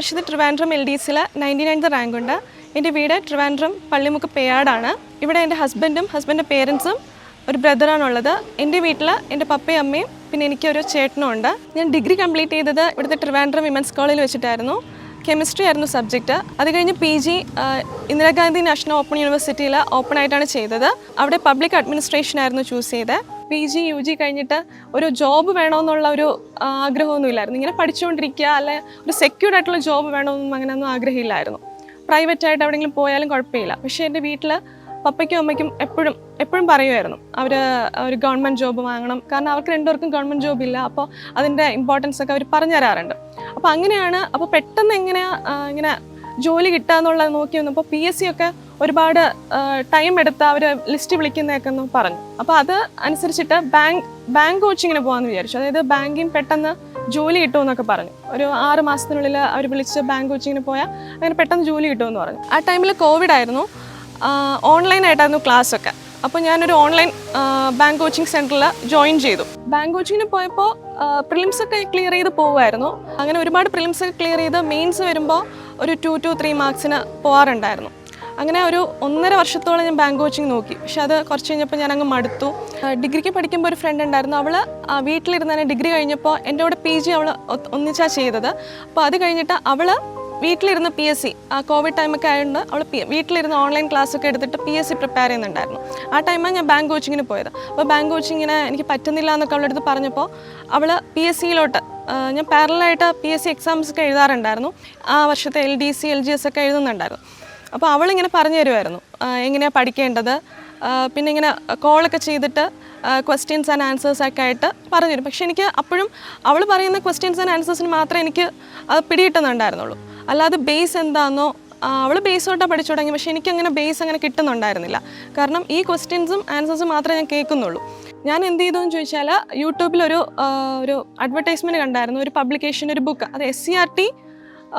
വർഷത്തെ Trivandrum L D സിയിൽ ninety ninth rank ഉണ്ട്. എന്റെ വീട് ട്രിവാൻഡ്രം പള്ളിമുക്ക് പേയാടാണ്. ഇവിടെ എന്റെ ഹസ്ബൻഡും ഹസ്ബൻഡിന്റെ പേരൻസും ഒരു ബ്രദറാണുള്ളത്. എന്റെ വീട്ടിൽ എന്റെ പപ്പയും അമ്മയും പിന്നെ എനിക്കൊരു ചേട്ടനും ഉണ്ട്. ഞാൻ ഡിഗ്രി കംപ്ലീറ്റ് ചെയ്തത് ഇവിടുത്തെ ട്രിവാൻഡ്രം വിമൻസ് കോളേജിൽ വെച്ചിട്ടായിരുന്നു. കെമിസ്ട്രി ആയിരുന്നു സബ്ജക്റ്റ് അത് കഴിഞ്ഞ് P G Indira Gandhi national open യൂണിവേഴ്സിറ്റിയിൽ ഓപ്പൺ ആയിട്ടാണ് ചെയ്തത്. അവിടെ പബ്ലിക് അഡ്മിനിസ്ട്രേഷൻ ആയിരുന്നു ചൂസ് ചെയ്തത്. പി ജി യു ജി കഴിഞ്ഞിട്ട് ഒരു ജോബ് വേണമെന്നുള്ള ഒരു ആഗ്രഹമൊന്നും ഇല്ലായിരുന്നു ഇങ്ങനെ പഠിച്ചുകൊണ്ടിരിക്കുക അല്ലെ ഒരു സെക്യൂർഡ് ആയിട്ടുള്ള ജോബ് വേണമെന്നും അങ്ങനെ ഒന്നും ആഗ്രഹമില്ലായിരുന്നു. പ്രൈവറ്റ് ആയിട്ട് എവിടെയെങ്കിലും പോയാലും കുഴപ്പമില്ല. പക്ഷേ എന്റെ വീട്ടിൽ പപ്പയ്ക്കും അമ്മയ്ക്കും എപ്പോഴും എപ്പോഴും പറയുമായിരുന്നു. അവർ ഒരു ഗവൺമെന്റ് ജോബ് വാങ്ങണം. കാരണം അവർക്ക് രണ്ടുപേർക്കും ഗവൺമെന്റ് ജോബ് ഇല്ല. അപ്പോൾ അതിന്റെ ഇമ്പോർട്ടൻസ് ഒക്കെ അവർ പറഞ്ഞു തരാറുണ്ട് അപ്പോൾ അങ്ങനെയാണ് അപ്പോൾ പെട്ടെന്ന് എങ്ങനെയാണ് ഇങ്ങനെ ജോലി കിട്ടുക എന്നുള്ളത് നോക്കി വന്നപ്പോൾ പി എസ് സി ഒക്കെ ഒരുപാട് ടൈം എടുത്ത് അവർ ലിസ്റ്റ് വിളിക്കുന്നതൊക്കെ ഒന്ന് പറഞ്ഞു. അപ്പോൾ അത് അനുസരിച്ചിട്ട് ബാങ്ക് ബാങ്ക് കോച്ചിങ്ങിന് പോകാമെന്ന് വിചാരിച്ചു. അതായത് ബാങ്കിൽ പെട്ടെന്ന് ജോലി കിട്ടുമെന്നൊക്കെ പറഞ്ഞു. ഒരു ആറ് മാസത്തിനുള്ളിൽ അവർ വിളിച്ച് ബാങ്ക് കോച്ചിങ്ങിന് പോയാൽ അങ്ങനെ പെട്ടെന്ന് ജോലി കിട്ടുമെന്ന് പറഞ്ഞു. ആ ടൈമിൽ കോവിഡ് ആയിരുന്നു. ഓൺലൈനായിട്ടായിരുന്നു ക്ലാസ് ഒക്കെ. അപ്പോൾ ഞാനൊരു ഓൺലൈൻ ബാങ്ക് കോച്ചിങ് സെന്ററിൽ ജോയിൻ ചെയ്തു. ബാങ്ക് കോച്ചിങ്ങിന് പോയപ്പോൾ പ്രിലിംസ് ഒക്കെ ക്ലിയർ ചെയ്ത് പോവുമായിരുന്നു. അങ്ങനെ ഒരുപാട് പ്രിലിംസ് ക്ലിയർ ചെയ്ത് മെയിൻസ് വരുമ്പോൾ ഒരു ടു ടു ത്രീ മാർക്സിന് പോകാറുണ്ടായിരുന്നു അങ്ങനെ ഒരു ഒന്നര വർഷത്തോളം ഞാൻ ബാങ്ക് കോച്ചിങ് നോക്കി. പക്ഷെ അത് കുറച്ച് കഴിഞ്ഞപ്പോൾ ഞാൻ അങ്ങ് മടുത്തു ഡിഗ്രിക്ക് പഠിക്കുമ്പോൾ ഒരു ഫ്രണ്ട് ഉണ്ടായിരുന്നു. അവൾ വീട്ടിലിരുന്ന് തന്നെ ഡിഗ്രി കഴിഞ്ഞപ്പോൾ എന്റെ കൂടെ പി ജി അവൾ ഒന്നിച്ചാ ചെയ്തത്. അപ്പോൾ അത് കഴിഞ്ഞിട്ട് അവൾ വീട്ടിലിരുന്ന് പി എസ് സി ആ കോവിഡ് ടൈമൊക്കെ ആയതുകൊണ്ട് അവൾ വീട്ടിലിരുന്ന് ഓൺലൈൻ ക്ലാസ് ഒക്കെ എടുത്തിട്ട് പി എസ് സി പ്രിപ്പയർ ചെയ്യുന്നുണ്ടായിരുന്നു. ആ ടൈമാണ് ഞാൻ ബാങ്ക് കോച്ചിങ്ങിന് പോയത്. അപ്പോൾ ബാങ്ക് കോച്ചിങ്ങിന് എനിക്ക് പറ്റുന്നില്ല എന്നൊക്കെ അവളുടെ അടുത്ത് പറഞ്ഞപ്പോൾ അവൾ പി എസ് സിയിലോട്ട് ഞാൻ പാരലായിട്ട് പി എസ് സി എക്സാംസ് ഒക്കെ എഴുതാറുണ്ടായിരുന്നു. ആ വർഷത്തെ L D C L G S ഒക്കെ എഴുതുന്നുണ്ടായിരുന്നു. അപ്പോൾ അവളിങ്ങനെ പറഞ്ഞു തരുമായിരുന്നു എങ്ങനെയാണ് പഠിക്കേണ്ടത്? പിന്നെ ഇങ്ങനെ കോളൊക്കെ ചെയ്തിട്ട് ക്വസ്റ്റ്യൻസ് ആൻഡ് ആൻസേഴ്സ് ഒക്കെ ആയിട്ട് പറഞ്ഞു തരും. പക്ഷേ എനിക്ക് അപ്പോഴും അവൾ പറയുന്ന ക്വസ്റ്റ്യൻസ് ആൻഡ് ആൻസേഴ്സിന് മാത്രമേ എനിക്ക് അത് പിടികിട്ടുന്നുണ്ടായിരുന്നുള്ളൂ. അല്ലാതെ ബേസ് എന്താണെന്നോ അവൾ ബേസ് തൊട്ടാണ് പഠിച്ചു തുടങ്ങി. പക്ഷേ എനിക്കങ്ങനെ ബേസ് അങ്ങനെ കിട്ടുന്നുണ്ടായിരുന്നില്ല. കാരണം ഈ ക്വസ്റ്റ്യൻസും ആൻസേഴ്സും മാത്രമേ ഞാൻ കേൾക്കുന്നുള്ളൂ. ഞാൻ എന്ത് ചെയ്തു എന്ന് ചോദിച്ചാൽ യൂട്യൂബിലൊരു ഒരു അഡ്വർടൈസ്മെന്റ് കണ്ടായിരുന്നു. ഒരു പബ്ലിക്കേഷൻ ഒരു ബുക്ക് അത് S C R T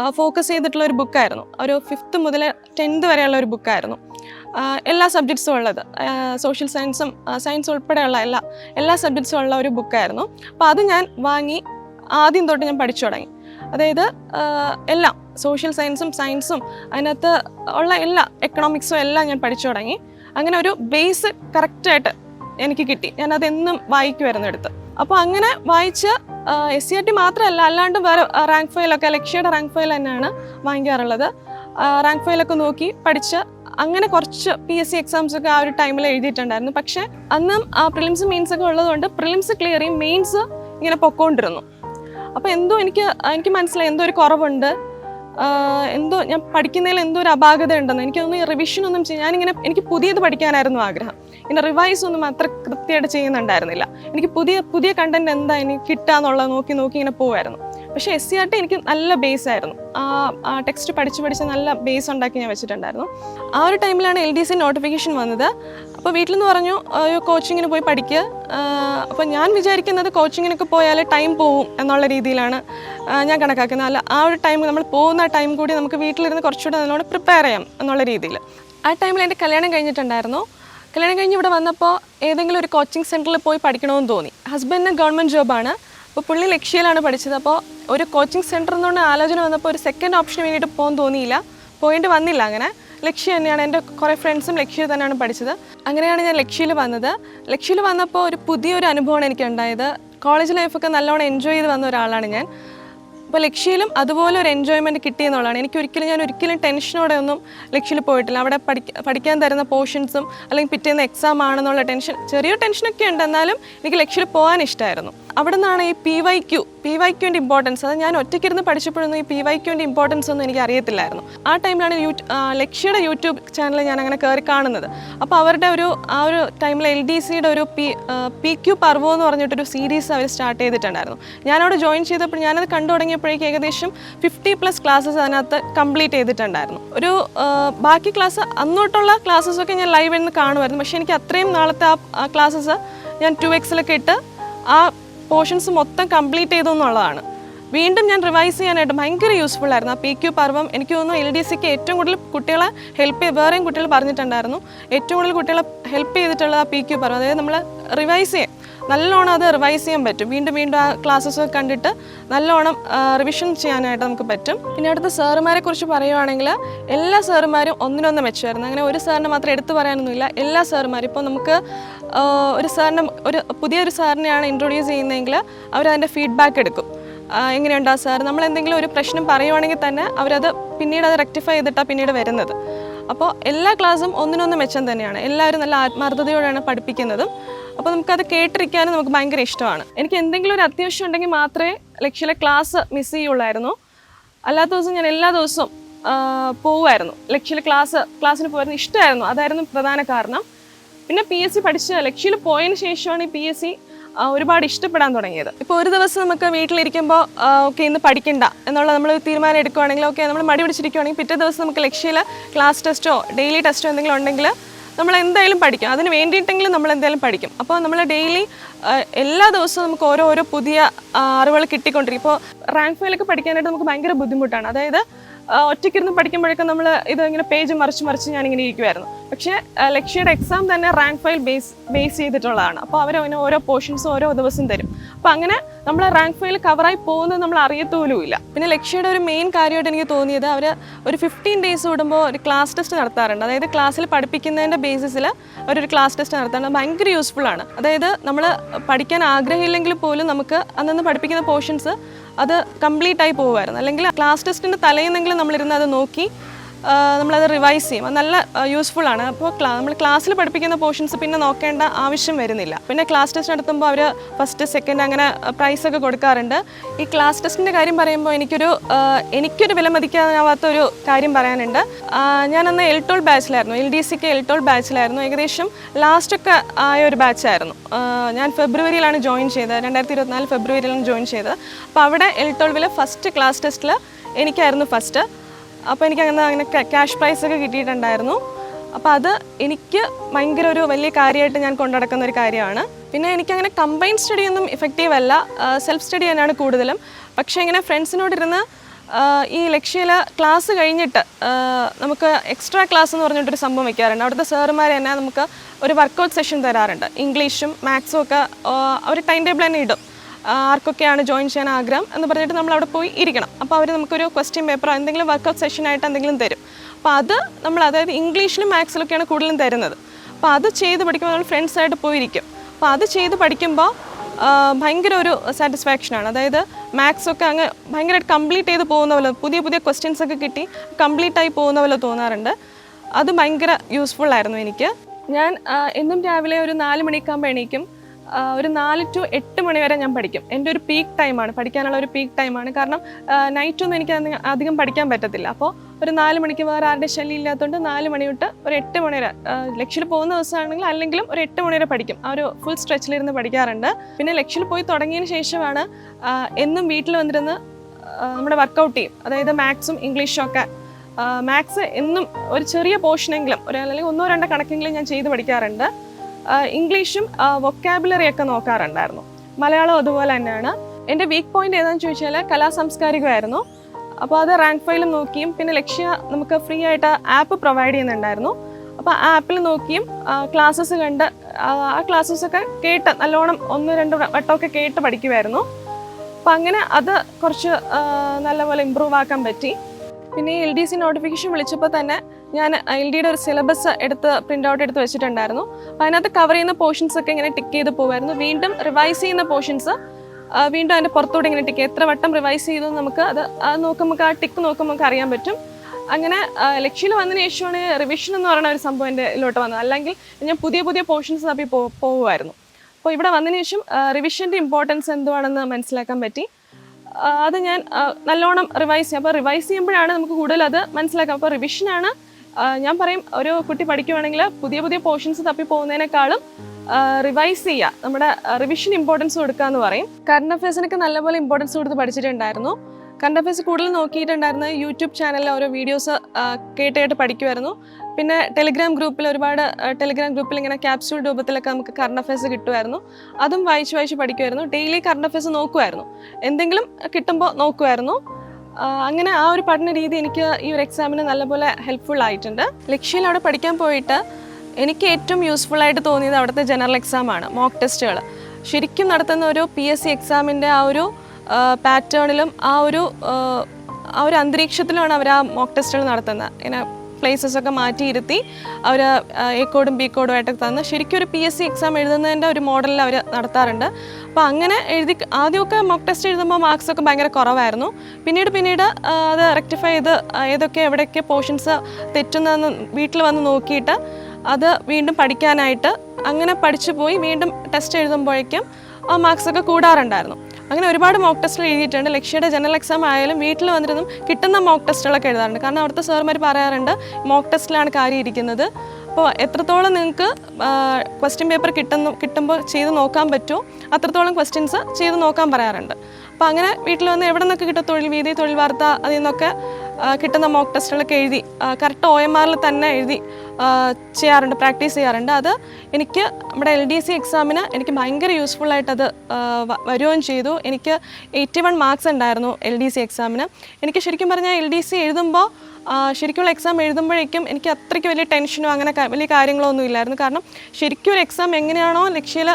focus ചെയ്തിട്ടുള്ള ഒരു ബുക്കായിരുന്നു ഒരു ഫിഫ്ത്ത് മുതൽ ടെൻത്ത് വരെയുള്ള ഒരു ബുക്കായിരുന്നു എല്ലാ സബ്ജക്ട്സും ഉള്ളത്. സോഷ്യൽ സയൻസും സയൻസ് ഉൾപ്പെടെയുള്ള എല്ലാ എല്ലാ സബ്ജക്ട്സും ഉള്ള ഒരു ബുക്കായിരുന്നു അപ്പോൾ അത് ഞാൻ വാങ്ങി ആദ്യം തൊട്ട് ഞാൻ പഠിച്ചു തുടങ്ങി. അതായത് എല്ലാം സോഷ്യൽ സയൻസും സയൻസും അതിനകത്ത് ഉള്ള എല്ലാ എക്കണോമിക്സും എല്ലാം ഞാൻ പഠിച്ചു തുടങ്ങി. അങ്ങനെ ഒരു ബേസ് കറക്റ്റായിട്ട് എനിക്ക് കിട്ടി. ഞാനതെന്നും വായിക്കുമായിരുന്നു എടുത്ത്. അപ്പോൾ അങ്ങനെ വായിച്ച് എസ് സി ആർ ടി മാത്രമല്ല അല്ലാണ്ട് വേറെ റാങ്ക് ഫയലൊക്കെ ലക്ഷ്യയുടെ റാങ്ക് ഫയൽ തന്നെയാണ് വാങ്ങിക്കാറുള്ളത്. റാങ്ക് ഫയലൊക്കെ നോക്കി പഠിച്ച് അങ്ങനെ കുറച്ച് പി എസ് സി എക്സാംസ് ഒക്കെ ആ ഒരു ടൈമിൽ എഴുതിയിട്ടുണ്ടായിരുന്നു. പക്ഷേ അന്നും ആ പ്രിലിംസ് മെയിൻസ് ഒക്കെ ഉള്ളതുകൊണ്ട് പ്രിലിംസ് ക്ലിയർ ചെയ്യും മെയിൻസ് ഇങ്ങനെ പൊക്കോണ്ടിരുന്നു. അപ്പോൾ എന്തോ എനിക്ക് എനിക്ക് മനസ്സിലായി എന്തോ ഒരു കുറവുണ്ട്. എന്തോ ഞാൻ പഠിക്കുന്നതിൽ എന്തോ ഒരു അപാകത ഉണ്ടെന്ന്. എനിക്ക് തോന്നുന്നു റിവിഷൻ ഒന്നും ചെയ്യാൻ ഞാനിങ്ങനെ എനിക്ക് പുതിയത് പഠിക്കാനായിരുന്നു ആഗ്രഹം. ഇങ്ങനെ റിവൈസ് ഒന്നും അത്ര കൃത്യമായിട്ട് ചെയ്യുന്നുണ്ടായിരുന്നില്ല. എനിക്ക് പുതിയ പുതിയ കണ്ടന്റ് എന്താ എനിക്ക് കിട്ടുക എന്നുള്ളത് നോക്കി നോക്കി ഇങ്ങനെ പോവായിരുന്നു. പക്ഷേ എസ് സി ആർ ടി എനിക്ക് നല്ല ബേസ് ആയിരുന്നു. ആ ടെക്സ്റ്റ് പഠിച്ച് പഠിച്ച് നല്ല ബേസ് ഉണ്ടാക്കി ഞാൻ വെച്ചിട്ടുണ്ടായിരുന്നു. ആ ഒരു ടൈമിലാണ് എൽ ഡി സി നോട്ടിഫിക്കേഷൻ വന്നത്. അപ്പോൾ വീട്ടിൽ നിന്ന് പറഞ്ഞു കോച്ചിങ്ങിന് പോയി പഠിക്കുക അപ്പോൾ ഞാൻ വിചാരിക്കുന്നത് കോച്ചിങ്ങിനൊക്കെ പോയാൽ ടൈം പോവും എന്നുള്ള രീതിയിലാണ് ഞാൻ കണക്കാക്കുന്നത്. അല്ല ആ ഒരു ടൈം നമ്മൾ പോകുന്ന ടൈം കൂടി നമുക്ക് വീട്ടിലിരുന്ന് കുറച്ചുകൂടെ നല്ലോണം പ്രിപ്പയർ ചെയ്യാം എന്നുള്ള രീതിയിൽ. ആ ടൈമിൽ എന്റെ കല്യാണം കഴിഞ്ഞിട്ടുണ്ടായിരുന്നു. കല്യാണം കഴിഞ്ഞ് ഇവിടെ വന്നപ്പോൾ ഏതെങ്കിലും ഒരു കോച്ചിങ് സെന്ററിൽ പോയി പഠിക്കണമെന്ന് തോന്നി. ഹസ്ബൻഡിന് ഗവൺമെന്റ് ജോബാണ് അപ്പോൾ പുള്ളി ലക്ഷ്യയിലാണ് പഠിച്ചത്. അപ്പോൾ ഒരു കോച്ചിങ് സെന്റർ എന്നുകൊണ്ട് ആലോചന വന്നപ്പോൾ ഒരു സെക്കൻഡ് ഓപ്ഷന് വേണ്ടിയിട്ട് പോകാൻ തോന്നിയില്ല. പോയിട്ട് വന്നില്ല അങ്ങനെ. ലക്ഷ്യ തന്നെയാണ്. എന്റെ കുറേ ഫ്രണ്ട്സും ലക്ഷ്യയിൽ തന്നെയാണ് പഠിച്ചത്. അങ്ങനെയാണ് ഞാൻ ലക്ഷ്യയിൽ വന്നത്. ലക്ഷ്യയിൽ വന്നപ്പോൾ ഒരു പുതിയൊരു അനുഭവമാണ് എനിക്ക് ഉണ്ടായത് കോളേജ് ലൈഫൊക്കെ നല്ലോണം എൻജോയ് ചെയ്ത് വന്ന ഒരാളാണ് ഞാൻ. അപ്പോൾ ലക്ഷ്യയിലും അതുപോലെ ഒരു എൻജോയ്മെന്റ് കിട്ടിയെന്നുള്ളതാണ് എനിക്ക് ഒരിക്കലും ഞാൻ ഒരിക്കലും ടെൻഷനോടെ ഒന്നും ലക്ഷ്യയിൽ പോയിട്ടില്ല. അവിടെ പഠിക്ക പഠിക്കാൻ തരുന്ന പോർഷൻസും അല്ലെങ്കിൽ പിറ്റേന്ന് എക്സാം ആണെന്നുള്ള ടെൻഷൻ ചെറിയ ടെൻഷനൊക്കെ ഉണ്ട്. എന്നാലും എനിക്ക് ലക്ഷ്യയിൽ പോകാൻ ഇഷ്ടമായിരുന്നു അവിടെ നിന്നാണ് ഈ P Y Q P Y ക്യുവിന്റെ importance അത് ഞാൻ ഒറ്റയ്ക്കിരുന്ന് പഠിച്ചപ്പോഴൊന്നും ഈ പി വൈ ക്യുവിന്റെ ഇമ്പോർട്ടൻസ് ഒന്നും എനിക്ക് അറിയത്തില്ലായിരുന്നു. ആ ടൈമിലാണ് യൂ ലക്ഷ്യയുടെ യൂട്യൂബ് ചാനൽ ഞാൻ അങ്ങനെ കയറി കാണുന്നത്. അപ്പോൾ അവരുടെ ഒരു ആ ഒരു ടൈമിൽ എൽ ഡി സിയുടെ ഒരു പി പി ക്യു പർവോ എന്ന് പറഞ്ഞിട്ടൊരു സീരീസ് അവർ സ്റ്റാർട്ട് ചെയ്തിട്ടുണ്ടായിരുന്നു. ഞാനവിടെ ജോയിൻ ചെയ്തപ്പോൾ ഞാനത് കണ്ടു തുടങ്ങിയപ്പോഴേക്കും ഏകദേശം ഫിഫ്റ്റി പ്ലസ് ക്ലാസ്സസ് അതിനകത്ത് കംപ്ലീറ്റ് ചെയ്തിട്ടുണ്ടായിരുന്നു. ഒരു ബാക്കി ക്ലാസ് അന്നോട്ടുള്ള ക്ലാസ്സസൊക്കെ ഞാൻ ലൈവ് എന്ന് കാണുമായിരുന്നു. പക്ഷേ എനിക്ക് അത്രയും നാളത്തെ ആ ക്ലാസ്സസ് ഞാൻ ടു എക്സിലൊക്കെ ഇട്ട് ആ പോർഷൻസ് മൊത്തം കംപ്ലീറ്റ് ചെയ്തു എന്നുള്ളതാണ്. വീണ്ടും ഞാൻ റിവൈസ് ചെയ്യാനായിട്ട് ഭയങ്കര യൂസ്ഫുൾ ആയിരുന്നു. ആ പി ക്യു പർവം എനിക്ക് തോന്നുന്നു എൽ ഡി സിക്ക് ഏറ്റവും കൂടുതൽ കുട്ടികളെ ഹെൽപ്പ് ചെയ്ത് വേറെയും കുട്ടികൾ പറഞ്ഞിട്ടുണ്ടായിരുന്നു. ഏറ്റവും കൂടുതൽ കുട്ടികളെ ഹെൽപ്പ് ചെയ്തിട്ടുള്ളത് ആ പി ക്യു പർവം. അതായത് നമ്മൾ റിവൈസ് ചെയ്യും. നല്ലോണം അത് റിവൈസ് ചെയ്യാൻ പറ്റും. വീണ്ടും വീണ്ടും ആ ക്ലാസ്സസ് ഒക്കെ കണ്ടിട്ട് നല്ലോണം റിവിഷൻ ചെയ്യാനായിട്ട് നമുക്ക് പറ്റും. പിന്നെ അടുത്ത സാറുമാരെ കുറിച്ച് പറയുവാണെങ്കിൽ എല്ലാ സാറുമാരും ഒന്നിനൊന്ന് മെച്ചമായിരുന്നു അങ്ങനെ ഒരു സാറിനെ മാത്രം എടുത്തു പറയാനൊന്നുമില്ല. എല്ലാ സാറുമാരും ഇപ്പോൾ നമുക്ക് ഒരു സാറിനെ ഒരു പുതിയൊരു സാറിനെയാണ് ഇൻട്രൊഡ്യൂസ് ചെയ്യുന്നതെങ്കിൽ അവരതിന്റെ ഫീഡ്ബാക്ക് എടുക്കും. ആ, എങ്ങനെയുണ്ടാ സാർ നമ്മൾ എന്തെങ്കിലും ഒരു പ്രശ്നം പറയുവാണെങ്കിൽ തന്നെ അവരത് പിന്നീട് അത് റെക്ടിഫൈ ചെയ്തിട്ടാണ് പിന്നീട് വരുന്നത്. അപ്പോൾ എല്ലാ ക്ലാസ്സും ഒന്നിനൊന്ന് മെച്ചം തന്നെയാണ്. എല്ലാവരും നല്ല ആത്മാർത്ഥതയോടെയാണ് പഠിപ്പിക്കുന്നതും. അപ്പോൾ നമുക്കത് കേട്ടിരിക്കാനും നമുക്ക് ഭയങ്കര ഇഷ്ടമാണ്. എനിക്ക് എന്തെങ്കിലും ഒരു അത്യാവശ്യം ഉണ്ടെങ്കിൽ മാത്രമേ ലക്ഷ്യയിലെ ക്ലാസ് മിസ് ചെയ്യുള്ളായിരുന്നു. അല്ലാത്ത ദിവസം ഞാൻ എല്ലാ ദിവസവും പോവുമായിരുന്നു. ലക്ഷ്യയിലെ ക്ലാസ് ക്ലാസ്സിന് പോയിരുന്നു ഇഷ്ടമായിരുന്നു. അതായിരുന്നു പ്രധാന കാരണം. പിന്നെ പി എസ് സി പഠിച്ച് ലക്ഷ്യയിൽ പോയതിന് ശേഷമാണ് ഈ പി എസ് സി ഒരുപാട് ഇഷ്ടപ്പെടാൻ തുടങ്ങിയത്. ഇപ്പോൾ ഒരു ദിവസം നമുക്ക് വീട്ടിലിരിക്കുമ്പോൾ ഓക്കെ ഇന്ന് പഠിക്കണ്ട എന്നുള്ള നമ്മൾ തീരുമാനം എടുക്കുകയാണെങ്കിൽ ഓക്കെ നമ്മൾ മടി പിടിച്ചിരിക്കുകയാണെങ്കിൽ പിറ്റേ ദിവസം നമുക്ക് ലക്ഷ്യയിൽ ക്ലാസ് ടെസ്റ്റോ ഡെയിലി ടെസ്റ്റോ എന്തെങ്കിലും ഉണ്ടെങ്കിൽ നമ്മൾ എന്തായാലും പഠിക്കും അതിന് വേണ്ടിയിട്ടെങ്കിലും നമ്മൾ എന്തായാലും പഠിക്കും. അപ്പോൾ നമ്മൾ ഡെയിലി എല്ലാ ദിവസവും നമുക്ക് ഓരോ ഓരോ പുതിയ അറിവുകൾ കിട്ടിക്കൊണ്ടിരിക്കും. ഇപ്പോൾ റാങ്ക് ഫയലൊക്കെ പഠിക്കാനായിട്ട് നമുക്ക് ഭയങ്കര ബുദ്ധിമുട്ടാണ്. അതായത് ഒറ്റയ്ക്കിരുന്ന് പഠിക്കുമ്പോഴേക്കും നമ്മൾ ഇത് ഇങ്ങനെ പേജ് മറിച്ച് മറിച്ച് ഞാനിങ്ങനെ ഇരിക്കുമായിരുന്നു പക്ഷേ ലക്ഷ്യയുടെ എക്സാം തന്നെ റാങ്ക് ഫയൽ ബേസ് ബേസ് ചെയ്തിട്ടുള്ളതാണ്. അപ്പോൾ അവർ അങ്ങനെ ഓരോ പോർഷൻസും ഓരോ ദിവസം തരും. അപ്പോൾ അങ്ങനെ നമ്മൾ റാങ്ക് ഫയൽ കവറായി പോകുന്നത് നമ്മൾ അറിയത്തോലുമില്ല. പിന്നെ ലക്ഷ്യയുടെ ഒരു മെയിൻ കാര്യമായിട്ട് എനിക്ക് തോന്നിയത് അവർ ഒരു ഫിഫ്റ്റീൻ ഡേയ്സ് കൂടുമ്പോൾ ഒരു ക്ലാസ് ടെസ്റ്റ് നടത്താറുണ്ട്. അതായത് ക്ലാസ്സിൽ പഠിപ്പിക്കുന്നതിന്റെ ബേസിസിൽ അവരൊരു ക്ലാസ് ടെസ്റ്റ് നടത്താറുണ്ട്. ഭയങ്കര യൂസ്ഫുൾ ആണ്. അതായത് നമ്മൾ പഠിക്കാൻ ആഗ്രഹമില്ലെങ്കിൽ പോലും നമുക്ക് അന്നന്ന് പഠിപ്പിക്കുന്ന പോർഷൻസ് അത് കംപ്ലീറ്റ് ആയി പോകുമായിരുന്നു അല്ലെങ്കിൽ ക്ലാസ് ടെസ്റ്റിന്റെ തലേന്നെങ്കിലും നമ്മളിരുന്ന് അത് നോക്കി നമ്മളത് റിവൈസ് ചെയ്യും. അത് നല്ല യൂസ്ഫുൾ ആണ്. അപ്പോൾ ക്ലാ നമ്മൾ ക്ലാസ്സിൽ പഠിപ്പിക്കുന്ന പോർഷൻസ് പിന്നെ നോക്കേണ്ട ആവശ്യം വരുന്നില്ല. പിന്നെ ക്ലാസ് ടെസ്റ്റ് നടത്തുമ്പോൾ അവർ ഫസ്റ്റ് സെക്കൻഡ് അങ്ങനെ പ്രൈസ് ഒക്കെ കൊടുക്കാറുണ്ട്. ഈ ക്ലാസ് ടെസ്റ്റിന്റെ കാര്യം പറയുമ്പോൾ എനിക്കൊരു എനിക്കൊരു വിലമതിക്കാനാവാത്ത ഒരു കാര്യം പറയാനുണ്ട്. ഞാനന്ന് എൽട്ടോൾ ബാച്ചിലായിരുന്നു എൽ ഡി സിക്ക് എൽട്ടോൾ ബാച്ചിലായിരുന്നു ഏകദേശം ലാസ്റ്റൊക്കെ ആയ ഒരു ബാച്ചായിരുന്നു ഞാൻ ഫെബ്രുവരിയിലാണ് ജോയിൻ ചെയ്തത്. രണ്ടായിരത്തി ഇരുപത്തിനാല് ഫെബ്രുവരിയിലാണ് ജോയിൻ ചെയ്തത്. അപ്പോൾ അവിടെ എൽട്ടോൾവിലെ ഫസ്റ്റ് ക്ലാസ് ടെസ്റ്റിൽ എനിക്കായിരുന്നു ഫസ്റ്റ് അപ്പോൾ എനിക്ക് അങ്ങനെ അങ്ങനെ ക്യാഷ് പ്രൈസ് ഒക്കെ കിട്ടിയിട്ടുണ്ടായിരുന്നു. അപ്പോൾ അത് എനിക്ക് ഭയങ്കര ഒരു വലിയ കാര്യമായിട്ട് ഞാൻ കൊണ്ടുനടക്കുന്ന ഒരു കാര്യമാണ്. പിന്നെ എനിക്കങ്ങനെ കമ്പൈൻ സ്റ്റഡി ഒന്നും ഇഫക്റ്റീവ് അല്ല. സെൽഫ് സ്റ്റഡി തന്നെയാണ് കൂടുതലും. പക്ഷേ ഇങ്ങനെ ഫ്രണ്ട്സിനോട് ഇരുന്ന് ഈ ലക്ഷ്യയില ക്ലാസ് കഴിഞ്ഞിട്ട് നമുക്ക് എക്സ്ട്രാ ക്ലാസ് എന്ന് പറഞ്ഞിട്ടൊരു സംഭവം വെക്കാറുണ്ട്. അവിടുത്തെ സാറുമാർ തന്നെ നമുക്ക് ഒരു വർക്കൗട്ട് സെഷൻ തരാറുണ്ട്. ഇംഗ്ലീഷും മാത്സും ഒക്കെ അവർ ടൈം ടേബിൾ തന്നെ ഇടും. ആർക്കൊക്കെയാണ് ജോയിൻ ചെയ്യാൻ ആഗ്രഹം എന്ന് പറഞ്ഞിട്ട് നമ്മൾ അവിടെ പോയി ഇരിക്കണം. അപ്പോൾ അവർ നമുക്കൊരു ക്വസ്റ്റ്യൻ പേപ്പറോ എന്തെങ്കിലും വർക്കൗട്ട് സെഷനായിട്ട് എന്തെങ്കിലും തരും. അപ്പോൾ അത് നമ്മൾ അതായത് ഇംഗ്ലീഷിലും മാത്സിലൊക്കെയാണ് കൂടുതലും തരുന്നത്. അപ്പോൾ അത് ചെയ്ത് പഠിക്കുമ്പോൾ നമ്മൾ ഫ്രണ്ട്സായിട്ട് പോയിരിക്കും. അപ്പോൾ അത് ചെയ്ത് പഠിക്കുമ്പോൾ ഭയങ്കര ഒരു സാറ്റിസ്ഫാക്ഷനാണ് അതായത് മാത്സ് ഒക്കെ അങ്ങ് ഭയങ്കരമായിട്ട് കംപ്ലീറ്റ് ചെയ്ത് പോകുന്ന പോലെ പുതിയ പുതിയ ക്വസ്റ്റ്യൻസ് ഒക്കെ കിട്ടി കംപ്ലീറ്റ് ആയി പോകുന്ന പോലെ തോന്നാറുണ്ട്. അത് ഭയങ്കര യൂസ്ഫുൾ ആയിരുന്നു എനിക്ക്. ഞാൻ എന്നും രാവിലെ ഒരു നാല് മണിക്കാകുമ്പോൾ എണീക്കും. ഒരു നാല് ടു എട്ട് മണി വരെ ഞാൻ പഠിക്കും. എന്റെ ഒരു പീക്ക് ടൈമാണ് പഠിക്കാനുള്ള ഒരു പീക്ക് ടൈമാണ് കാരണം നൈറ്റൊന്നും എനിക്ക് അധികം- പഠിക്കാൻ പറ്റത്തില്ല. അപ്പോൾ ഒരു നാല് മണിക്ക് വേറെ ആരുടെ ശല്യം ഇല്ലാത്തതുകൊണ്ട് നാല് മണി തൊട്ട് ഒരു എട്ട് മണി വരെ ലക്ഷ്യയിൽ പോകുന്ന ദിവസമാണെങ്കിൽ അല്ലെങ്കിലും ഒരു എട്ട് മണി വരെ പഠിക്കും. ആ ഒരു ഫുൾ സ്ട്രെച്ചിലിരുന്ന് പഠിക്കാറുണ്ട്. പിന്നെ ലക്ഷ്യയിൽ പോയി തുടങ്ങിയതിന് ശേഷമാണ് എന്നും വീട്ടിൽ വന്നിരുന്ന് നമ്മുടെ വർക്കൗട്ട് ചെയ്യും. അതായത് മാത്സും ഇംഗ്ലീഷും ഒക്കെ. മാത്സ് എന്നും ഒരു ചെറിയ പോർഷനെങ്കിലും ഒരു അല്ലെങ്കിൽ ഒന്നോ രണ്ടോ കണക്കെങ്കിലും ഞാൻ ചെയ്ത് പഠിക്കാറുണ്ട്. ഇംഗ്ലീഷും വൊക്കാബുലറി ഒക്കെ നോക്കാറുണ്ടായിരുന്നു. മലയാളം അതുപോലെ തന്നെയാണ്. എന്റെ വീക്ക് പോയിന്റ് ഏതാണെന്ന് ചോദിച്ചാൽ കലാസാംസ്കാരികമായിരുന്നു. അപ്പോൾ അത് റാങ്ക് ഫയലും നോക്കിയും പിന്നെ ലക്ഷ്യ നമുക്ക് ഫ്രീ ആയിട്ട് ആപ്പ് പ്രൊവൈഡ് ചെയ്യുന്നുണ്ടായിരുന്നു. അപ്പോൾ ആ ആപ്പിൽ നോക്കിയും ക്ലാസ്സസ് കണ്ട് ആ, ആ ക്ലാസ്സസ് ഒക്കെ കേട്ട് നല്ലോണം ഒന്ന് രണ്ട് വട്ടമൊക്കെ കേട്ട് പഠിക്കുമായിരുന്നു അപ്പോൾ അങ്ങനെ അത് കുറച്ച് നല്ലപോലെ ഇമ്പ്രൂവ് ആക്കാൻ പറ്റി. പിന്നെ എൽ ഡി സി നോട്ടിഫിക്കേഷൻ വിളിച്ചപ്പോൾ തന്നെ ഞാൻ എൽ ഡിയുടെ ഒരു സിലബസ് എടുത്ത് പ്രിന്റ് ഔട്ട് എടുത്ത് വെച്ചിട്ടുണ്ടായിരുന്നു. അപ്പോൾ അതിനകത്ത് കവർ ചെയ്യുന്ന പോർഷൻസ് ഒക്കെ ഇങ്ങനെ ടിക്ക് ചെയ്ത് പോകുമായിരുന്നു വീണ്ടും റിവൈസ് ചെയ്യുന്ന പോർഷൻസ് വീണ്ടും അതിന്റെ പുറത്തൂടെ ഇങ്ങനെ ടിക്ക് എത്ര വട്ടം റിവൈസ് ചെയ്തു നമുക്ക് അത് നോക്കുമ്പോൾ നമുക്ക് ആ ടിക്ക് നോക്കുമ്പോൾ നമുക്ക് അറിയാൻ പറ്റും. അങ്ങനെ ലക്ഷ്യയിൽ വന്നതിന് ശേഷമാണ് റിവിഷൻ എന്ന് പറയുന്ന ഒരു സംഭവം എന്റെ ഇതിലോട്ട് വന്നത്. അല്ലെങ്കിൽ ഞാൻ പുതിയ പുതിയ പോർഷൻസ് തപ്പി പോ പോകുമായിരുന്നു അപ്പോൾ ഇവിടെ വന്നതിന് ശേഷം റിവിഷന്റെ ഇമ്പോർട്ടൻസ് എന്തുവാണെന്ന് മനസ്സിലാക്കാൻ പറ്റി. അത് ഞാൻ നല്ലോണം റിവൈസ് ചെയ്യും. അപ്പോൾ റിവൈസ് ചെയ്യുമ്പോഴാണ് നമുക്ക് കൂടുതൽ അത് മനസ്സിലാക്കാം അപ്പോൾ റിവിഷനാണ് ഞാൻ പറയും ഒരു കുട്ടി പഠിക്കുവാണെങ്കിൽ പുതിയ പുതിയ പോർഷൻസ് തപ്പി പോകുന്നതിനേക്കാളും റിവൈസ് ചെയ്യുക. നമ്മുടെ റിവിഷൻ ഇമ്പോർട്ടൻസ് കൊടുക്കുക എന്ന് പറയും. കറണ്ട് അഫയേഴ്സിനൊക്കെ നല്ലപോലെ ഇമ്പോർട്ടൻസ് കൊടുത്ത് പഠിച്ചിട്ടുണ്ടായിരുന്നു. കറണ്ട് അഫയേഴ്സ് കൂടുതൽ നോക്കിയിട്ടുണ്ടായിരുന്നു. യൂട്യൂബ് ചാനലിൽ ഓരോ വീഡിയോസ് കേട്ട് കേട്ട് പഠിക്കുമായിരുന്നു പിന്നെ ടെലിഗ്രാം ഗ്രൂപ്പിൽ ഒരുപാട് ടെലിഗ്രാം ഗ്രൂപ്പിൽ ഇങ്ങനെ ക്യാപ്സ്യൂൾ രൂപത്തിലൊക്കെ നമുക്ക് കറണ്ട് അഫയേഴ്സ് കിട്ടുമായിരുന്നു അതും വായിച്ച് വായിച്ച് പഠിക്കുമായിരുന്നു ഡെയിലി കറണ്ട് അഫയേഴ്സ് നോക്കുമായിരുന്നു എന്തെങ്കിലും കിട്ടുമ്പോൾ നോക്കുമായിരുന്നു അങ്ങനെ ആ ഒരു പഠന രീതി എനിക്ക് ഈ ഒരു എക്സാമിന് നല്ലപോലെ ഹെൽപ്ഫുൾ ആയിട്ടുണ്ട്. ലക്ഷ്യയിൽ അവിടെ പഠിക്കാൻ പോയിട്ട് എനിക്ക് ഏറ്റവും യൂസ്ഫുൾ ആയിട്ട് തോന്നിയത് അവിടുത്തെ ജനറൽ എക്സാമാണ് മോക്ക് ടെസ്റ്റുകൾ ശരിക്കും നടത്തുന്ന ഒരു പി എസ് സി എക്സാമിന്റെ ആ ഒരു പാറ്റേണിലും ആ ഒരു ആ, ഒരു അന്തരീക്ഷത്തിലുമാണ് അവർ ആ മോക്ക് ടെസ്റ്റുകൾ നടത്തുന്നത്. ഇങ്ങനെ പ്ലേസസ് ഒക്കെ മാറ്റി ഇരുത്തി അവർ എ കോഡും ബി കോഡും ആയിട്ട് തന്ന് ശരിക്കും ഒരു പി എസ് സി എക്സാം എഴുതുന്നതിന്റെ ഒരു മോഡലിൽ അവർ നടത്താറുണ്ട്. അപ്പോൾ അങ്ങനെ എഴുതി ആദ്യമൊക്കെ മോക്ക് ടെസ്റ്റ് എഴുതുമ്പോൾ മാർക്സ് ഒക്കെ ഭയങ്കര കുറവായിരുന്നു. പിന്നീട് പിന്നീട് അത് റെക്ടിഫൈ ചെയ്ത് ഏതൊക്കെ എവിടെയൊക്കെ പോർഷൻസ് തെറ്റുന്നതെന്ന് വീട്ടിൽ വന്ന് നോക്കിയിട്ട് അത് വീണ്ടും പഠിക്കാനായിട്ട് അങ്ങനെ പഠിച്ചു പോയി വീണ്ടും ടെസ്റ്റ് എഴുതുമ്പോഴേക്കും ആ മാർക്സ് ഒക്കെ കൂടാറുണ്ടായിരുന്നു. അങ്ങനെ ഒരുപാട് മോക്ക് ടെസ്റ്റുകൾ എഴുതിയിട്ടുണ്ട്. ലക്ഷ്യയുടെ ജനറൽ എക്സാം ആയാലും വീട്ടിൽ വന്നിരുന്നും കിട്ടുന്ന മോക്ക് ടെസ്റ്റുകളൊക്കെ എഴുതാറുണ്ട്. കാരണം അവിടുത്തെ സാർമാർ പറയാറുണ്ട് മോക്ക് ടെസ്റ്റിലാണ് കാര്യം ഇരിക്കുന്നത്. അപ്പോൾ എത്രത്തോളം നിങ്ങൾക്ക് ക്വസ്റ്റ്യൻ പേപ്പർ കിട്ടുന്ന കിട്ടുമ്പോൾ ചെയ്ത് നോക്കാൻ പറ്റുമോ അത്രത്തോളം ക്വസ്റ്റ്യൻസ് ചെയ്ത് നോക്കാൻ പറയാറുണ്ട്. അപ്പോൾ അങ്ങനെ വീട്ടിൽ വന്ന് എവിടെ നിന്നൊക്കെ കിട്ടും തൊഴിൽ വീതി തൊഴിൽ വാർത്ത അതിൽ നിന്നൊക്കെ കിട്ടുന്ന മോക്ക് ടെസ്റ്റുകളൊക്കെ എഴുതി കറക്റ്റ് ഒ എം ആറിൽ തന്നെ എഴുതി ചെയ്യാറുണ്ട് പ്രാക്ടീസ് ചെയ്യാറുണ്ട്. അത് എനിക്ക് നമ്മുടെ എൽ ഡി സി എക്സാമിന് എനിക്ക് ഭയങ്കര വ- വരികയും ചെയ്തു. എനിക്ക് എയ്റ്റി വൺ മാർക്സ് ഉണ്ടായിരുന്നു എൽ ഡി സി എക്സാമിന് എനിക്ക് ശരിക്കും പറഞ്ഞാൽ എൽ ഡി സി എഴുതുമ്പോൾ ആ, ശരിക്കുള്ള എക്സാം എഴുതുമ്പോഴേക്കും എനിക്ക് അത്രയ്ക്ക് വലിയ ടെൻഷനോ അങ്ങനെ വലിയ കാര്യങ്ങളോ ഒന്നും ഇല്ലായിരുന്നു. കാരണം ശരിക്കും ഒരു എക്സാം എങ്ങനെയാണോ ലക്ഷ്യയിൽ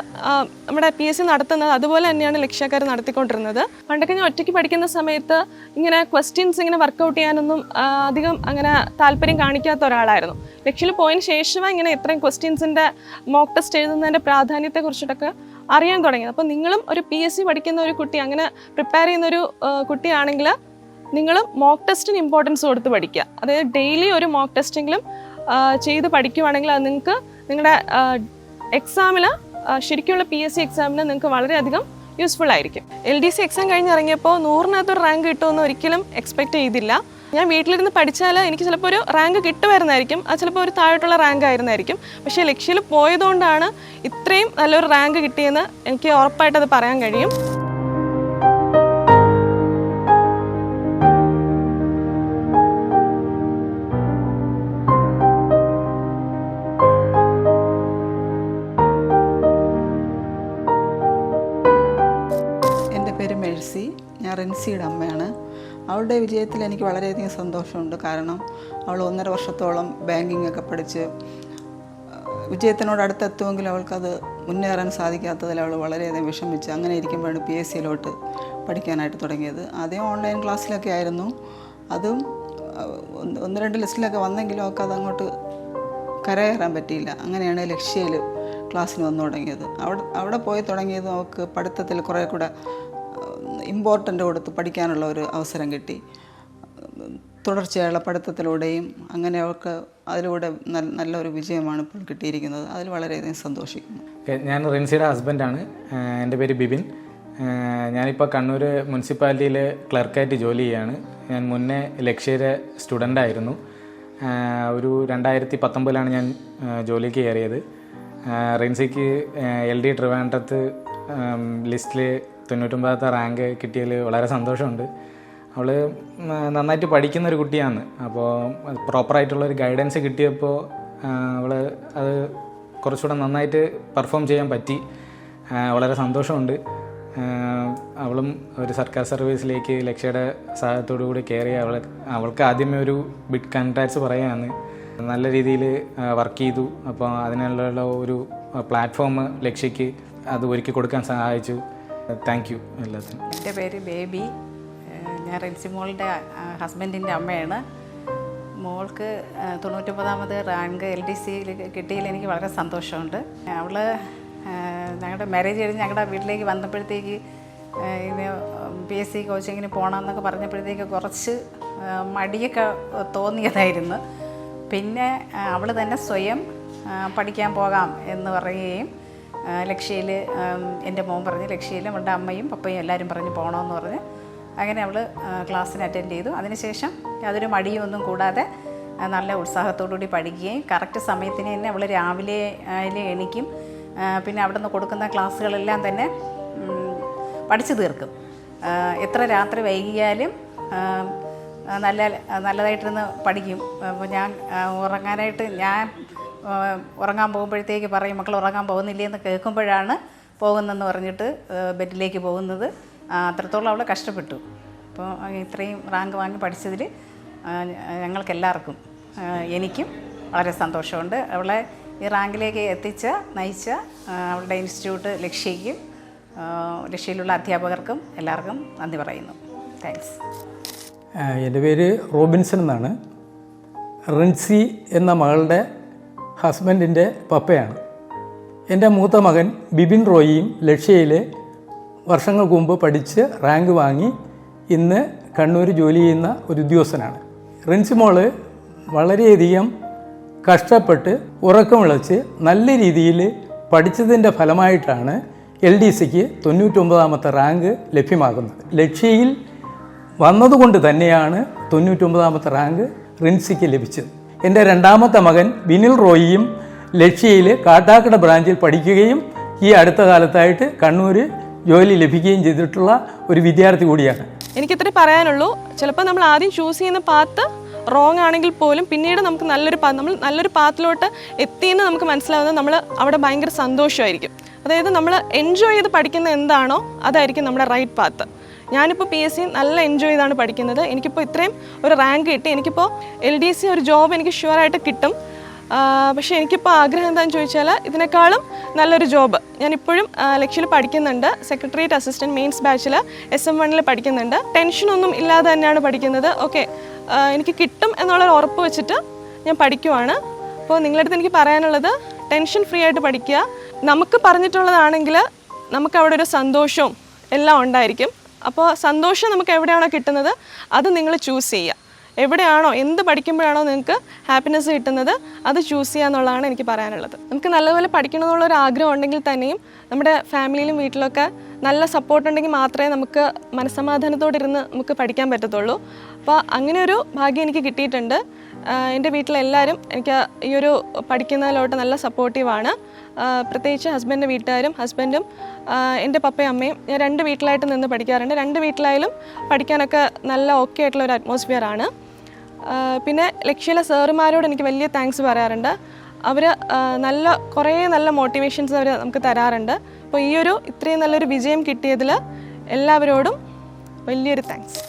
നമ്മുടെ പി എസ് സി നടത്തുന്നത് അതുപോലെ തന്നെയാണ് ലക്ഷ്യക്കാർ നടത്തിക്കൊണ്ടിരുന്നത്. പണ്ടൊക്കെ ഞാൻ ഒറ്റയ്ക്ക് പഠിക്കുന്ന സമയത്ത് ഇങ്ങനെ ക്വസ്റ്റ്യൻസ് ഇങ്ങനെ വർക്കൗട്ട് ചെയ്യാനൊന്നും അധികം അങ്ങനെ താല്പര്യം കാണിക്കാത്ത ഒരാളായിരുന്നു. ലക്ഷ്യയിൽ പോയതിന് ശേഷമാണ് ഇങ്ങനെ ഇത്രയും ക്വസ്റ്റ്യൻസിന്റെ മോക്ക് ടെസ്റ്റ് എഴുതുന്നതിന്റെ പ്രാധാന്യത്തെക്കുറിച്ചിട്ടൊക്കെ അറിയാൻ തുടങ്ങിയത്. അപ്പോൾ നിങ്ങളും ഒരു പി എസ് സി പഠിക്കുന്ന ഒരു കുട്ടി അങ്ങനെ പ്രിപ്പയർ ചെയ്യുന്ന ഒരു കുട്ടിയാണെങ്കിൽ നിങ്ങൾ മോക്ക് ടെസ്റ്റിന് ഇമ്പോർട്ടൻസ് കൊടുത്ത് പഠിക്കുക. അതായത് ഡെയിലി ഒരു മോക്ക് ടെസ്റ്റെങ്കിലും ചെയ്ത് പഠിക്കുവാണെങ്കിൽ അത് നിങ്ങൾക്ക് നിങ്ങളുടെ എക്സാമിൽ ശരിക്കുള്ള പി എസ് സി എക്സാമിന് നിങ്ങൾക്ക് വളരെയധികം യൂസ്ഫുൾ ആയിരിക്കും. എൽ ഡി സി എക്സാം കഴിഞ്ഞിറങ്ങിയപ്പോൾ നൂറിനകത്തൊരു റാങ്ക് കിട്ടുമെന്ന് ഒരിക്കലും എക്സ്പെക്റ്റ് ചെയ്തില്ല. ഞാൻ വീട്ടിലിരുന്ന് പഠിച്ചാൽ എനിക്ക് ചിലപ്പോൾ ഒരു റാങ്ക് കിട്ടുമായിരുന്നായിരിക്കും. അത് ചിലപ്പോൾ ഒരു താഴോട്ടുള്ള റാങ്ക് ആയിരുന്നായിരിക്കും. പക്ഷേ ലക്ഷ്യയിൽ പോയതുകൊണ്ടാണ് ഇത്രയും നല്ലൊരു റാങ്ക് കിട്ടിയെന്ന് എനിക്ക് ഉറപ്പായിട്ട് അത് പറയാൻ കഴിയും. അവളുടെ വിജയത്തിൽ എനിക്ക് വളരെയധികം സന്തോഷമുണ്ട്. കാരണം അവൾ ഒന്നര വർഷത്തോളം ബാങ്കിങ് ഒക്കെ പഠിച്ച് വിജയത്തിനോട് അടുത്തെത്തുമെങ്കിലും അവൾക്കത് മുന്നേറാൻ സാധിക്കാത്തതിൽ അവൾ വളരെയധികം വിഷമിച്ച് അങ്ങനെ ഇരിക്കുമ്പോഴാണ് പി എസ് സിയിലോട്ട് പഠിക്കാനായിട്ട് തുടങ്ങിയത്. ആദ്യം ഓൺലൈൻ ക്ലാസ്സിലൊക്കെ ആയിരുന്നു. അതും ഒന്ന് രണ്ട് ലിസ്റ്റിലൊക്കെ വന്നെങ്കിലും ഒക്കെ അതങ്ങോട്ട് കരകയറാൻ പറ്റിയില്ല. അങ്ങനെയാണ് ലക്ഷ്യയിൽ ക്ലാസ്സിന് വന്നു തുടങ്ങിയത്. അവിടെ അവിടെ പോയി തുടങ്ങിയത് അവൾക്ക് പഠിത്തത്തിൽ കുറേ കൂടെ ഇമ്പോർട്ടന്റ് കൊടുത്ത് പഠിക്കാനുള്ള ഒരു അവസരം കിട്ടി. തുടർച്ചയായുള്ള പഠിത്തത്തിലൂടെയും അങ്ങനെയൊക്കെ അതിലൂടെ നല്ല നല്ലൊരു വിജയമാണ് ഇപ്പോൾ കിട്ടിയിരിക്കുന്നത്. അതിൽ വളരെയധികം സന്തോഷിക്കുന്നു. ഞാൻ റിൻസിയുടെ ഹസ്ബൻഡാണ് എന്റെ പേര് ബിബിൻ. ഞാനിപ്പോൾ കണ്ണൂർ മുനിസിപ്പാലിറ്റിയിൽ ക്ലർക്കായിട്ട് ജോലി ചെയ്യാണ് ഞാൻ മുന്നേ ലക്ഷ്യയിലെ സ്റ്റുഡന്റ് ആയിരുന്നു. ഒരു രണ്ടായിരത്തി പത്തൊമ്പതിലാണ് ഞാൻ ജോലിക്ക് കയറിയത്. റിൻസിക്ക് എൽ ഡി ട്രിവാൻഡ്രത്ത് ലിസ്റ്റിൽ തൊണ്ണൂറ്റൊമ്പതാമത്തെ റാങ്ക് കിട്ടിയതിൽ വളരെ സന്തോഷമുണ്ട്. അവൾ നന്നായിട്ട് പഠിക്കുന്ന ഒരു കുട്ടിയാണ് അപ്പോൾ പ്രോപ്പറായിട്ടുള്ള ഒരു ഗൈഡൻസ് കിട്ടിയപ്പോൾ അവൾ അത് കുറച്ചുകൂടെ നന്നായിട്ട് പെർഫോം ചെയ്യാൻ പറ്റി. വളരെ സന്തോഷമുണ്ട്. അവളും ഒരു സർക്കാർ സർവീസിലേക്ക് ലക്ഷ്യയുടെ സഹായത്തോടു കൂടി കയറി അവൾ അവൾക്ക് ആദ്യമേ ഒരു ബിഡ് കൺട്രാക്ട്സ് പറയുകയാണ് നല്ല രീതിയിൽ വർക്ക് ചെയ്തു. അപ്പോൾ അതിനുള്ള ഒരു പ്ലാറ്റ്ഫോം ലക്ഷ്യയ്ക്ക് അത് ഒരുക്കി കൊടുക്കാൻ സഹായിച്ചു. താങ്ക് യു എല്ലാത്തിനും. എന്റെ പേര് ബേബി. ഞാൻ റിൻസി മോളിന്റെ ഹസ്ബൻഡിന്റെ അമ്മയാണ്. മോൾക്ക് തൊണ്ണൂറ്റൊമ്പതാമത് റാങ്ക് എൽ ഡി സിയിൽ കിട്ടിയതിൽ എനിക്ക് വളരെ സന്തോഷമുണ്ട്. അവൾ ഞങ്ങളുടെ മാരേജ് കഴിഞ്ഞ് ഞങ്ങളുടെ വീട്ടിലേക്ക് വന്നപ്പോഴത്തേക്ക് ഇത് പി എസ് സി കോച്ചിങ്ങിന് പോകണമെന്നൊക്കെ പറഞ്ഞപ്പോഴത്തേക്ക് കുറച്ച് മടിയൊക്കെ തോന്നിയതായിരുന്നു. പിന്നെ അവൾ തന്നെ സ്വയം പഠിക്കാൻ പോകാം എന്ന് പറയുകയും ലക്ഷ്യയിൽ എന്റെ മോൻ പറഞ്ഞ് ലക്ഷ്യയിൽ അവളുടെ അമ്മയും പപ്പയും എല്ലാവരും പറഞ്ഞ് പോകണമെന്ന് പറഞ്ഞ്. അങ്ങനെ അവൾ ക്ലാസ്സിന് അറ്റൻഡ് ചെയ്തു. അതിനുശേഷം യാതൊരു മടിയും ഒന്നും കൂടാതെ നല്ല ഉത്സാഹത്തോടുകൂടി പഠിക്കുകയും കറക്റ്റ് സമയത്തിന് തന്നെ അവൾ രാവിലെ എണിക്കും. പിന്നെ അവിടെ നിന്ന് കൊടുക്കുന്ന ക്ലാസ്സുകളെല്ലാം തന്നെ പഠിച്ചു തീർക്കും. എത്ര രാത്രി വൈകിയാലും നല്ല നല്ലതായിട്ടിരുന്ന് പഠിക്കും. അപ്പോൾ ഞാൻ ഉറങ്ങാനായിട്ട് ഞാൻ ഉറങ്ങാൻ പോകുമ്പോഴത്തേക്ക് പറയും മക്കൾ ഉറങ്ങാൻ പോകുന്നില്ലേ എന്ന് കേൾക്കുമ്പോഴാണ് പോകുന്നെന്ന് പറഞ്ഞിട്ട് ബെഡിലേക്ക് പോകുന്നത്. അത്രത്തോളം അവൾ കഷ്ടപ്പെട്ടു. അപ്പോൾ ഇത്രയും റാങ്ക് വാങ്ങി പഠിച്ചതിൽ ഞങ്ങൾക്കെല്ലാവർക്കും എനിക്കും വളരെ സന്തോഷമുണ്ട്. അവളെ ഈ റാങ്കിലേക്ക് എത്തിച്ച നയിച്ച അവളുടെ ഇൻസ്റ്റിറ്റ്യൂട്ട് ലക്ഷ്യയ്ക്കും ലക്ഷ്യയിലുള്ള അധ്യാപകർക്കും എല്ലാവർക്കും നന്ദി പറയുന്നു. താങ്ക്സ്. എന്റെ പേര് റോബിൻസൺ എന്നാണ്. റിൻസി എന്ന മകളുടെ ഹസ്ബൻഡിന്റെ പപ്പയാണ്. എന്റെ മൂത്ത മകൻ ബിബിൻ റോയിയും ലക്ഷ്യയിലെ വർഷങ്ങൾക്ക് മുമ്പ് പഠിച്ച് റാങ്ക് വാങ്ങി ഇന്ന് കണ്ണൂർ ജോലി ചെയ്യുന്ന ഒരു ഉദ്യോഗസ്ഥനാണ്. റിൻസിമോൾ വളരെയധികം കഷ്ടപ്പെട്ട് ഉറക്കം ഉറക്കമിളച്ച് നല്ല രീതിയിൽ പഠിച്ചതിന്റെ ഫലമായിട്ടാണ് എൽ ഡി സിക്ക് തൊണ്ണൂറ്റൊമ്പതാമത്തെ റാങ്ക് ലഭ്യമാകുന്നത്. ലക്ഷ്യയിൽ വന്നതുകൊണ്ട് തന്നെയാണ് തൊണ്ണൂറ്റൊമ്പതാമത്തെ റാങ്ക് റിൻസിക്ക് ലഭിച്ചത്. എന്റെ രണ്ടാമത്തെ മകൻ ബിനിൽ റോയിയും ലക്ഷ്യയിൽ കാട്ടാക്കട ബ്രാഞ്ചിൽ പഠിക്കുകയും ഈ അടുത്ത കാലത്തായിട്ട് കണ്ണൂർ ജോലി ലഭിക്കുകയും ചെയ്തിട്ടുള്ള ഒരു വിദ്യാർത്ഥി കൂടിയാണ്. എനിക്കിത്രേ പറയാനുള്ളൂ. ചിലപ്പോൾ നമ്മൾ ആദ്യം ചൂസ് ചെയ്യുന്ന പാത്ത് റോങ് ആണെങ്കിൽ പോലും പിന്നീട് നമുക്ക് നല്ലൊരു പാ നമ്മൾ നല്ലൊരു പാത്തിലോട്ട് എത്തിയെന്ന് നമുക്ക് മനസ്സിലാവുന്നത് നമ്മൾ അവിടെ ഭയങ്കര സന്തോഷമായിരിക്കും. അതായത് നമ്മൾ എൻജോയ് ചെയ്ത് പഠിക്കുന്ന എന്താണോ അതായിരിക്കും നമ്മുടെ റൈറ്റ് പാത്ത് ഞാനിപ്പോൾ പി എസ് സി നല്ല എൻജോയ് ചെയ്താണ് പഠിക്കുന്നത്. എനിക്കിപ്പോൾ ഇത്രയും ഒരു റാങ്ക് കിട്ടി. എനിക്കിപ്പോൾ എൽ ഡി സി ഒരു ജോബ് എനിക്ക് ഷുവറായിട്ട് കിട്ടും. പക്ഷേ എനിക്കിപ്പോൾ ആഗ്രഹം എന്താണെന്ന് ചോദിച്ചാൽ ഇതിനേക്കാളും നല്ലൊരു ജോബ് ഞാനിപ്പോഴും ലക്ഷ്യയിൽ പഠിക്കുന്നുണ്ട്. സെക്രട്ടേറിയറ്റ് അസിസ്റ്റന്റ് മെയിൻസ് ബാച്ചിൽ എസ് എം വണ്ണിൽ പഠിക്കുന്നുണ്ട്. ടെൻഷനൊന്നും ഇല്ലാതെ തന്നെയാണ് പഠിക്കുന്നത്. ഓക്കെ എനിക്ക് കിട്ടും എന്നുള്ളൊരു ഉറപ്പ് വെച്ചിട്ട് ഞാൻ പഠിക്കുവാണ്. അപ്പോൾ നിങ്ങളുടെ അടുത്ത് എനിക്ക് പറയാനുള്ളത് ടെൻഷൻ ഫ്രീ ആയിട്ട് പഠിക്കുക. നമുക്ക് പറഞ്ഞിട്ടുള്ളതാണെങ്കിൽ നമുക്കവിടെ ഒരു സന്തോഷവും എല്ലാം ഉണ്ടായിരിക്കും. അപ്പോൾ സന്തോഷം നമുക്ക് എവിടെയാണോ കിട്ടുന്നത്? അത് നിങ്ങൾ ചൂസ് ചെയ്യുക. എവിടെയാണോ എന്ത് പഠിക്കുമ്പോഴാണോ നിങ്ങൾക്ക് ഹാപ്പിനെസ് കിട്ടുന്നത് അത് ചൂസ് ചെയ്യുക എന്നുള്ളതാണ് എനിക്ക് പറയാനുള്ളത്. നമുക്ക് നല്ലപോലെ പഠിക്കണം എന്നുള്ള ഒരു ആഗ്രഹം ഉണ്ടെങ്കിൽ തന്നെയും നമ്മുടെ ഫാമിലിയിലും വീട്ടിലൊക്കെ നല്ല സപ്പോർട്ട് ഉണ്ടെങ്കിൽ മാത്രമേ നമുക്ക് മനസ്സമാധാനത്തോടെ ഇരുന്ന് നമുക്ക് പഠിക്കാൻ പറ്റത്തുള്ളൂ. അപ്പോൾ അങ്ങനെ ഒരു ഭാഗ്യം എനിക്ക് കിട്ടിയിട്ടുണ്ട്. എന്റെ വീട്ടിലെല്ലാവരും എനിക്ക് ഈ ഒരു പഠിക്കുന്നതിലോട്ട് നല്ല സപ്പോർട്ടീവാണ് പ്രത്യേകിച്ച് ഹസ്ബൻഡിന്റെ വീട്ടുകാരും ഹസ്ബൻഡും എന്റെ പപ്പയും അമ്മയും ഞാൻ രണ്ട് വീട്ടിലായിട്ട് നിന്ന് പഠിക്കാറുണ്ട്. രണ്ട് വീട്ടിലായാലും പഠിക്കാനൊക്കെ നല്ല ഓക്കെ ആയിട്ടുള്ള ഒരു അറ്റ്മോസ്ഫിയർ ആണ്. പിന്നെ ലക്ഷ്യയിലെ സാറുമാരോട് എനിക്ക് വലിയ താങ്ക്സ് പറയാറുണ്ട്. അവർ നല്ല കുറേ നല്ല മോട്ടിവേഷൻസ് അവർ നമുക്ക് തരാറുണ്ട്. അപ്പോൾ ഈ ഒരു ഇത്രയും നല്ലൊരു വിജയം കിട്ടിയതിൽ എല്ലാവരോടും വലിയൊരു താങ്ക്സ്